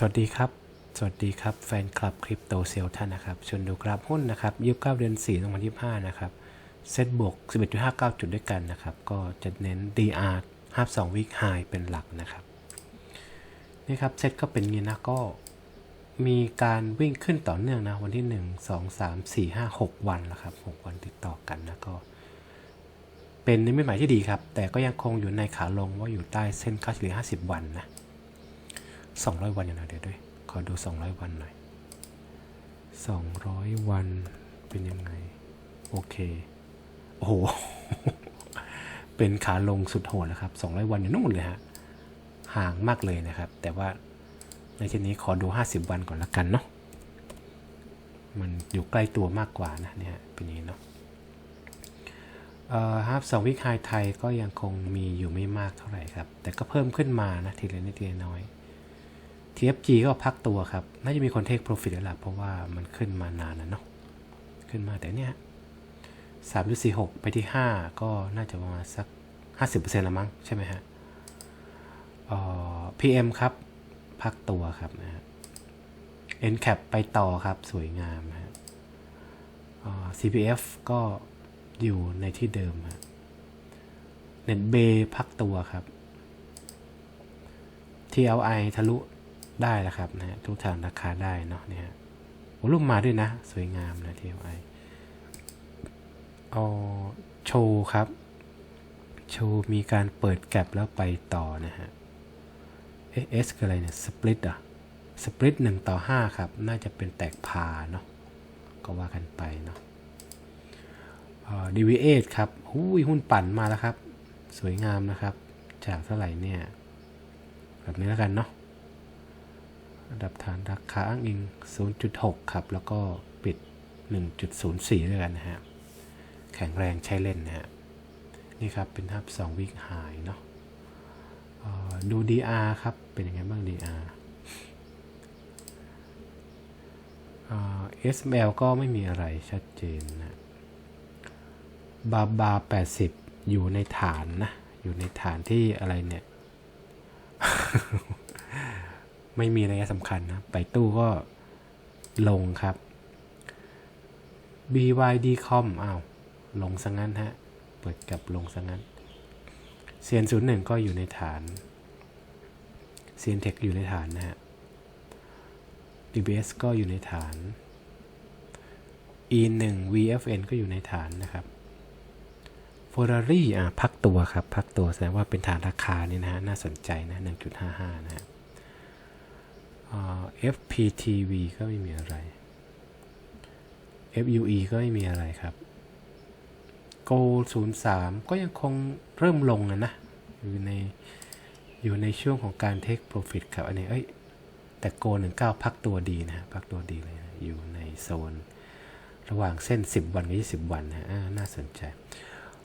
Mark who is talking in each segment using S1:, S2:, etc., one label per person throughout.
S1: สวัสดีครับ สวัสดีครับ แฟนคลับคริปโตเซลท่านนะครับชวนดูกราฟหุ้นนะครับ29เก้าเดือน4 2025นะครับเซ็ตบวก11.59จุดด้วยกันนะครับ ก็จะเน้น DR 52 week high เป็นหลักนะครับนี่ครับเซ็ตก็เป็นงี้นะก็มีการวิ่งขึ้นต่อเนื่องนะ วันที่1 2 3 4 5 6วันแล้วครับ6วันติดต่อกันนะก็ เป็นนิมิตหมายที่ดีครับ แต่ก็ยังคงอยู่ในขาลงว่าอยู่ใต้เส้นค่าเฉลี่ย50 วันนะ 200 วันอย่างไรเดี๋ยวด้วย ขอดู 200 วันหน่อย 200 วันเป็นยังไง โอเค โอ้โห เป็นขาลงสุดโหดนะครับ 200 วันอยู่นู่นเลยฮะ ห่างมากเลยนะครับ แต่ว่าในที่นี้ขอดู 50 วันก่อนละกันเนาะ มันอยู่ใกล้ตัวมากกว่านะเนี่ยเป็นอย่างนี้เนาะเอ่อฮับสองวิคายไทยก็ยังคงมีอยู่ไม่มากเท่าไหร่ครับ แต่ก็เพิ่มขึ้นมานะทีละนิดทีละน้อย TFG ก็พักตัวครับ น่าจะมีคนเทคโปรฟิตแล้วล่ะ เพราะว่ามันขึ้นมานานนะเนาะ ขึ้นมาแต่เนี้ยสามจุดสี่หกไปที่ห้าก็น่าจะประมาณสักห้าสิบเปอร์เซ็นต์ละมั้งใช่ไหมฮะเอ่อ PM ครับ พักตัวครับนะฮะ NCAP ไปต่อครับ สวยงามฮะเอ่อ CPF ก็อยู่ในที่เดิมฮะ NetB พักตัวครับ TLI ทะลุ ได้แล้วครับนะฮะทุกทางราคาได้เนาะเนี่ยโอ้ลุ่มาด้วยนะ สวยงามนะ TLI เอาโชว์ครับ โชว์มีการเปิดแก็บแล้วไปต่อนะฮะ S คืออะไรเนี่ยสปลิตอะสปลิต1ต่อ 5 ครับ น่าจะเป็นแตกพาเนาะก็ว่ากันไปเนาะดีวีเอครับหูยหุ้นปั่นมาแล้วครับ สวยงามนะครับ จากเท่าไหร่เนี่ย แบบนี้แล้วกันเนาะ ระดับฐานราคาอ้างอิง 0.6 ครับ แล้วก็ปิด 1.04ด้วยกันนะฮะ แข็งแรงใช้เล่นนะฮะ นี่ครับเป็นทับ2วิกหายเนาะเอ่อดู DR ครับ เป็นยังไงบ้าง DR เอ่อ SML ก็ไม่มีอะไรชัดเจนนะบาบา 80 อยู่ในฐานนะ อยู่ในฐานที่อะไรเนี่ย ไม่มีระยะสำคัญนะไปตู้ก็ลงครับ BYD com อ้าวลงซะงั้นฮะ เปิดกลับลงซะงั้นเซียนศูนย์หนึ่งก็อยู่ในฐานเซียนเทคอยู่ในฐานนะฮะ PBS ก็อยู่ในฐาน E1 VFN ก็อยู่ในฐานนะครับ Ferrari อะพักตัวครับ พักตัวแสดงว่าเป็นฐานราคานี่นะฮะ น่าสนใจนะ 1.55 นะฮะ FPTV ก็ไม่มีอะไร FUE ก็ไม่มีอะไรครับ Go 03 ก็ยังคงเริ่มลงนะนะ อยู่ใน อยู่ในช่วงของการ Take Profit ครับ อันนี้ เอ้ย แต่ Go 19 พักตัวดีนะ พักตัวดีเลยนะอยู่ในโซน ระหว่างเส้น 10 วันกับ20 วันนะน่าสนใจ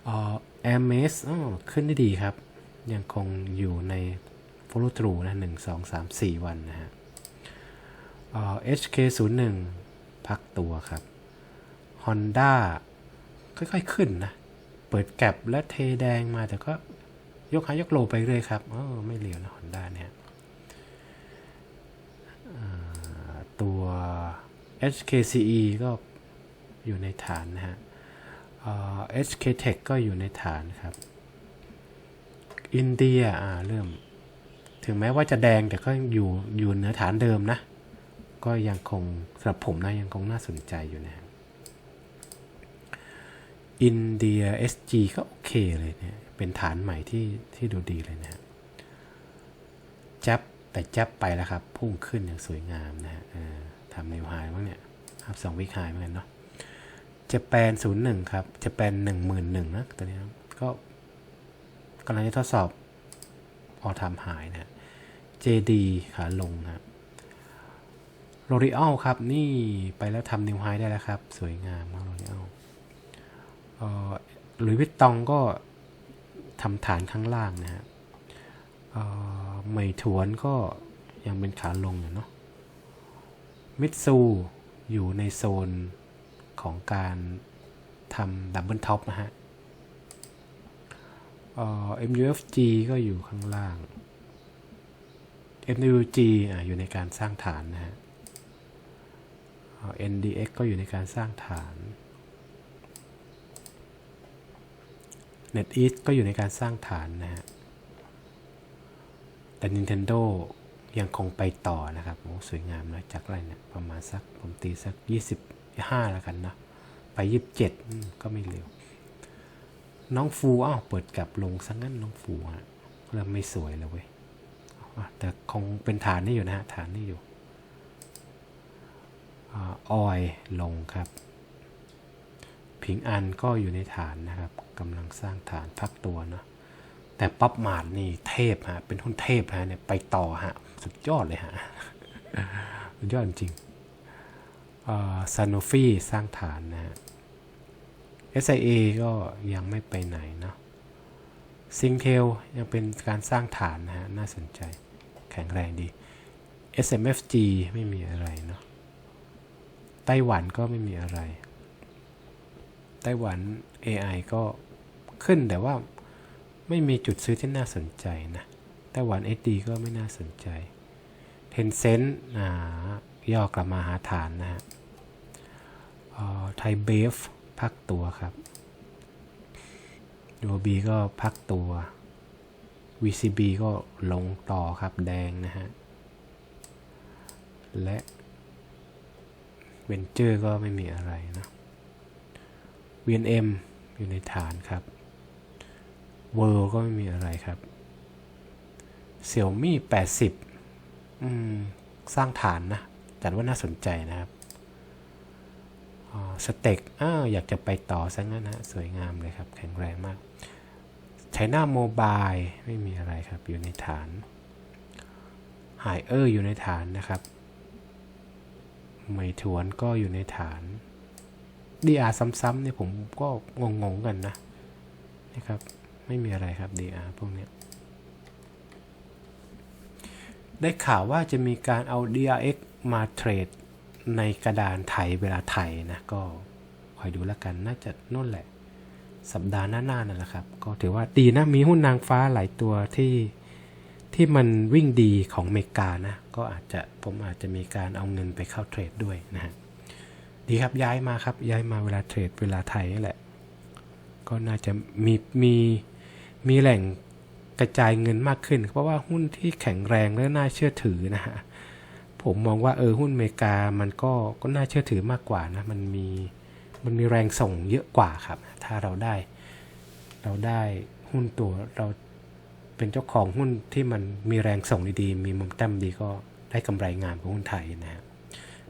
S1: อ่า MS อ๋อขึ้นได้ดีครับ ยังคงอยู่ใน follow through นะ 1 2 3 4 วันนะฮะ HK01 พักตัวครับ Honda ค่อยๆขึ้นนะ เปิดแก็บและเทแดงมาแต่ก็ยกหายกโลไปเรื่อยครับเออไม่เหลียวนะ Honda เนี่ยตัว HKCE ก็อยู่ในฐานนะฮะ HK Tech ก็อยู่ในฐานครับ อินเดียอ่าเริ่ม ถึงแม้ว่าจะแดงแต่ก็อยู่อยู่เหนือฐานเดิมนะ ก็ยังคงสำหรับผมนะยังคงน่าสนใจอยู่นะอินเดีย SG ก็โอเคเลยเนี่ยเป็นฐานใหม่ที่ที่ดูดีเลยนะจับแต่จับไปแล้วครับ พุ่งขึ้นอย่างสวยงามนะฮะทำในวไฮบ้างเนี่ยครับสองวิคไฮเหมือนกันเนาะจะแปนศูนย์หนึ่งครับจะแปนหนึ่งหมื่นหนึ่งนะตัวนี้ก็กำลังจะทดสอบออทำหายนะ JD ขาลงนะครับ โ o ริอ a ลครับ นี่ไปแล้วทำนิวไฮได้แล้วครับ สวยงามมากโ o ริอ a ลหรือวิตตองก็ทำฐานข้างล่างนะฮะเอ่อเหมยถวนก็ยังเป็นขาลงอยู่เนาะมิตซูอยู่ในโซนของการทำดับเบิลท็อปนะฮะเอ่อ MUFG ก็อยู่ข้างล่าง MWG อะอยู่ในการสร้างฐานนะฮะ อ่า NDX ก็อยู่ในการสร้างฐาน NetEase ก็อยู่ในการสร้างฐานนะฮะ แต่ Nintendo ยังคงไปต่อนะครับ โอ้สวยงามนะจากไรเนี่ยประมาณสัก ผมตีสัก 25 แล้วกันนะ ไป 27 ก็ไม่เร็ว น้องฟูอ้าวเปิดกลับลงซะงั้นน้องฟูฮะเริ่มไม่สวยแล้วเว้ยแต่คงเป็นฐานนี่อยู่นะฮะ ฐานนี่อยู่ ออยลงครับ ผิงอันก็อยู่ในฐานนะครับกำลังสร้างฐานพักตัวเนาะแต่ป๊อปมาดนี่เทพฮะเป็นหุ้นเทพฮะเนี่ยไปต่อฮะสุดยอดเลยฮะสุดยอดจริงซานโนฟีสร้างฐานนะฮะ SIA ก็ยังไม่ไปไหนเนาะซิงเทลยังเป็นการสร้างฐานนะฮะ น่าสนใจแข็งแรงดี SMFG ไม่มีอะไรเนาะ ไต้หวันก็ไม่มีอะไร ไต้หวัน AI ก็ขึ้นแต่ว่าไม่มีจุดซื้อที่น่าสนใจนะไต้หวัน SD ก็ไม่น่าสนใจ Tencent อ่าย่อกลับมาหาฐานนะฮะไทยเบฟพักตัวครับโ b บีก็พักตัว VCB ก็ลงต่อครับแดงนะฮะ และ เวนเจอร์ก็ไม่มีอะไรนะ VNM อยู่ในฐานครับ World ก็ไม่มีอะไรครับ Xiaomi 80อืมสร้างฐานนะ แต่ว่าน่าสนใจนะครับสเต็กอ้าวอยากจะไปต่อซะงั้นนะสวยงามเลยครับ แข็งแรงมากไชน่าโมบายไม่มีอะไรครับ อยู่ในฐานไฮเออร์อยู่ในฐานนะครับ ไม่ถวนก็อยู่ในฐาน DR ซ้ำๆเนี่ยผมก็งงๆกันนะนะครับ ไม่มีอะไรครับ DR พวกเนี้ยได้ข่าวว่าจะมีการเอา DRX มาเทรดในกระดานไถเวลาไถนะ ก็คอยดูแล้วกันน่าจะนู่นแหละ สัปดาห์หน้าๆนั่นแหละครับ ก็ถือว่าดีนะ มีหุ้นนางฟ้าหลายตัวที่ที่มันวิ่งดีของเมกานะ ก็อาจจะผมอาจจะมีการเอาเงินไปเข้าเทรดด้วยนะฮะดีครับย้ายมาครับย้ายมาเวลาเทรดเวลาไทยนี่แหละ ก็น่าจะมีมีมีแหล่งกระจายเงินมากขึ้น เพราะว่าหุ้นที่แข็งแรงและน่าเชื่อถือนะฮะผมมองว่าเออหุ้นอเมริกามันก็ก็น่าเชื่อถือมากกว่านะมันมีมันมีแรงส่งเยอะกว่าครับ ถ้าเราได้ เราได้หุ้นตัวเรา เป็นเจ้าของหุ้นที่มันมีแรงส่งดีๆ มีมุมแต้มดีก็ได้กำไรงามของหุ้นไทยนะ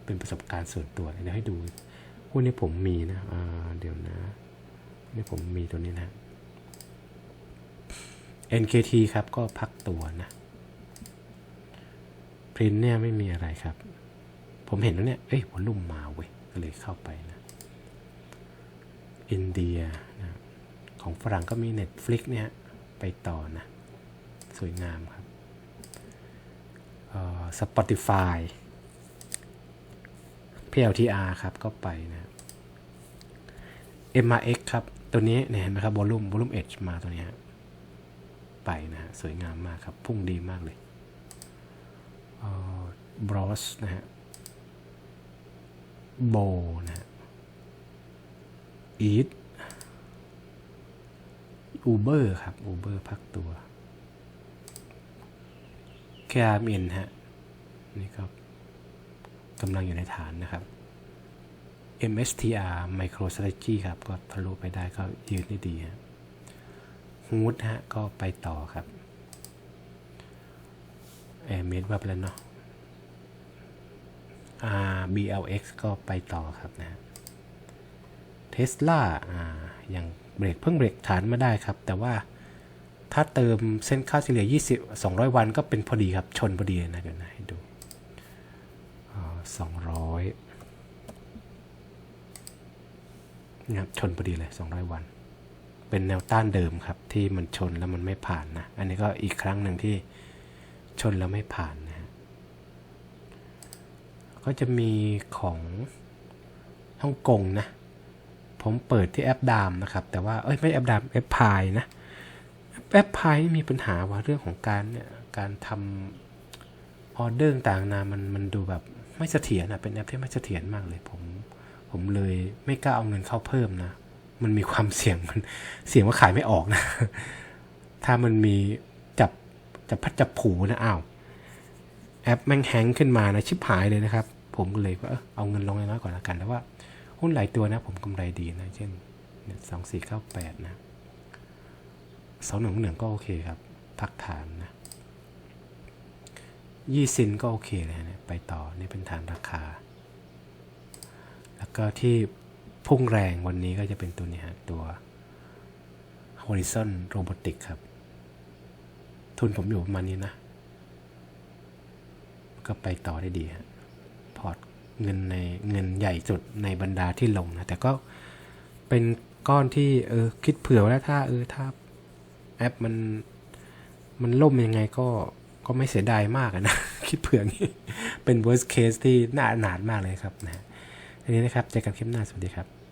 S1: เป็นประสบการณ์ส่วนตัวเดี๋ยวให้ดูหุ้นนี้ผมมีนะเดี๋ยวนะนี่ผมมีตัวนี้นะ NKT ครับก็พักตัวนะพรินเนี่ยไม่มีอะไรครับ ผมเห็นแล้วเนี่ย เอ้ยวอลลุ่มมาเว้ย ก็เลยเข้าไปนะ อินเดียนะของฝรั่งก็มี Netflix เนี่ยไปต่อนะ วยงามครับเอ่อ Spotify PLTR ครับก็ไปนะ MRX ครับ ตัวนี้เนี่ยเห็นไหมครับวอลลุ่มวอลลุ่ม Edge มาตัวนี้ไปนะฮะสวยงามมากครับ พุ่งดีมากเลยบรอสนะฮะโบนะฮะอีทอูเบอร์ครับอูเบอร์พักตัว แคมเอ็นฮะนี่ก็กำลังอยู่ในฐานนะครับ MSTR MicroStrategy ครับ ก็ทะลุไปได้ก็ยืนได้ดีฮะฮูดฮะ ก็ไปต่อครับแอร์เมดแบบแล้วเนาะ RBLX ก็ไปต่อครับนะเทสลาอ่ายังเบรกเพิ่งเบรกฐานมาได้ครับ แต่ว่า ถ้าเติมเส้นค่าเฉลี่ย 20 200 วันก็เป็นพอดีครับ ชนพอดีนะเดี๋ยวนะให้ดูสองร้อยนะครับชนพอดีเลย 200 วัน เป็นแนวต้านเดิมครับ ที่มันชนแล้วมันไม่ผ่านนะ อันนี้ก็อีกครั้งหนึ่งที่ชนแล้วไม่ผ่านนะฮะก็จะมีของฮ่องกงนะ ผมเปิดที่แอปดามนะครับ แต่ว่า เอ้ย ไม่แอปดามแอปพายนะ แอปพายมีปัญหาว่าเรื่องของการเนี่ยการทำออเดอร์ต่างๆนามันมันดูแบบไม่เสถียรนะเป็นแอปที่ไม่เสถียรมากเลย ผมผมเลยไม่กล้าเอาเงินเข้าเพิ่มนะ มันมีความเสี่ยงมันเสี่ยงว่าขายไม่ออกนะ ถ้ามันมีจับจับพัดจับผูนะอ้าวแอปแม่งแฮงขึ้นมานะชิบหายเลยนะครับ ผมก็เลยว่าเอาเงินลงน้อยก่อนละกันแต่ว่าหุ้นหลายตัวนะ ผมกำไรดีนะ เช่นสองสี่เก้าแปดนะ สองหนึ่งหนึ่งก็โอเคครับ พักฐานนะยี่ซินก็โอเคเลยนะไปต่อนี่เป็นฐานราคา แล้วก็ที่พุ่งแรงวันนี้ก็จะเป็นตัวนี้ฮะตัว Horizon Robotics ครับ ทุนผมอยู่ประมาณนี้นะ ก็ไปต่อได้ดีฮะพอร์ตเงินในเงินใหญ่สุดในบรรดาที่ลงนะ แต่ก็เป็นก้อนที่เออคิดเผื่อว้แล้วถ้าเออถ้า แอปมันมันล่มยังไงก็ก็ไม่เสียดายมากนะ คิดเผื่อนี่เป็น worst case ที่น่าอนาถมากเลยครับนะทีนี้นะครับเจอกันคลิปหน้าสวัสดีครับ